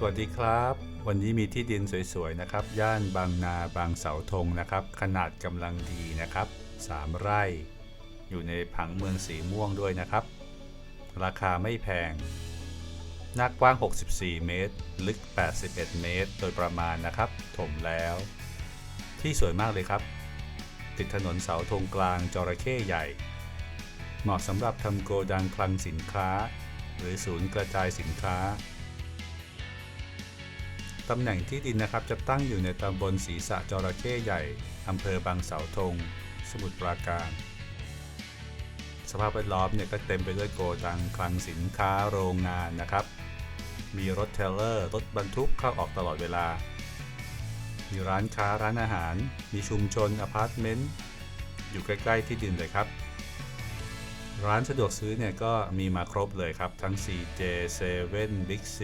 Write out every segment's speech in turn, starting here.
สวัสดีครับ วันนี้มีที่ดินสวยๆนะครับ ย่านบางนาบางเสาธงนะครับ ขนาดกำลังดีนะครับ 3 ไร่ อยู่ในผังเมืองสีม่วงด้วยนะครับ ราคาไม่แพง หน้ากว้าง 64 เมตร ลึก 81 เมตร โดยประมาณนะครับ ถมแล้ว ที่สวยมากเลยครับ ติดถนนเสาธงกลางจระเข้ใหญ่ เหมาะสำหรับทำโกดังคลังสินค้า หรือศูนย์กระจายสินค้า ตำแหน่งที่ดินนะครับจะตั้งอยู่ในตำบลศรีสะจระเข้ใหญ่ อำเภอบางเสาธง สมุทรปราการ สภาพแวดล้อมเนี่ยก็เต็มไปด้วยโกดังคลังสินค้าโรงงานนะครับ มีรถเทรลเลอร์ รถบรรทุกเข้าออกตลอดเวลา มีร้านค้าร้านอาหาร มีชุมชนอพาร์ตเมนต์อยู่ใกล้ ๆ ที่ดินเลยครับ ร้านสะดวกซื้อเนี่ยก็มีมาครบเลยครับ ทั้ง CJ 7 Big C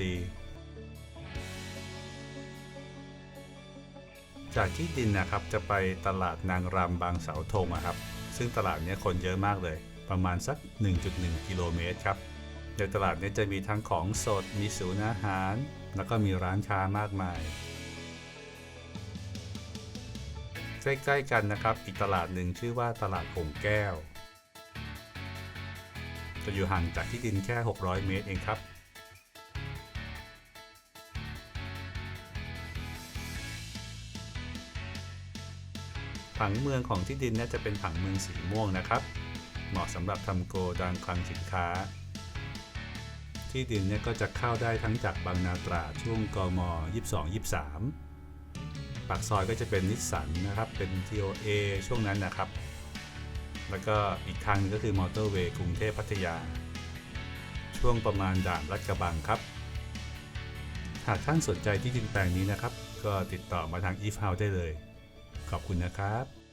จากที่ดินนะครับจะไปตลาดนางรำบางเสาธงครับ ซึ่งตลาดนี้คนเยอะมากเลย ประมาณสัก 1.1 กิโลเมตรครับ ในตลาดนี้จะมีทั้งของสดมีศูนย์อาหาร แล้วก็มีร้านค้ามากมายใกล้ๆกันนะครับอีกตลาดหนึ่งชื่อว่าตลาดหงแก้ว จะอยู่ห่างจากที่ดินแค่ 600 เมตรเองครับ ผังเมืองของที่ดินน่าจะเป็นผังเมืองสีม่วงนะครับ เหมาะสำหรับทำโกดังคลังสินค้า ที่ดินเนี่ยก็จะเข้าได้ทั้งจากบางนาตราช่วงกม 22 23 ปากซอยก็จะเป็นนิสสันนะครับ เป็น TOA ช่วงนั้นนะครับ แล้วก็อีกทางหนึงก็คือมอเตอร์เวย์กรุงเทพพัทยา ช่วงประมาณด่านรัดกระบังครับ หากท่านสนใจที่ดินแปลงนี้นะครับ ก็ติดต่อมาทาง If House ได้เลย ขอบคุณนะครับ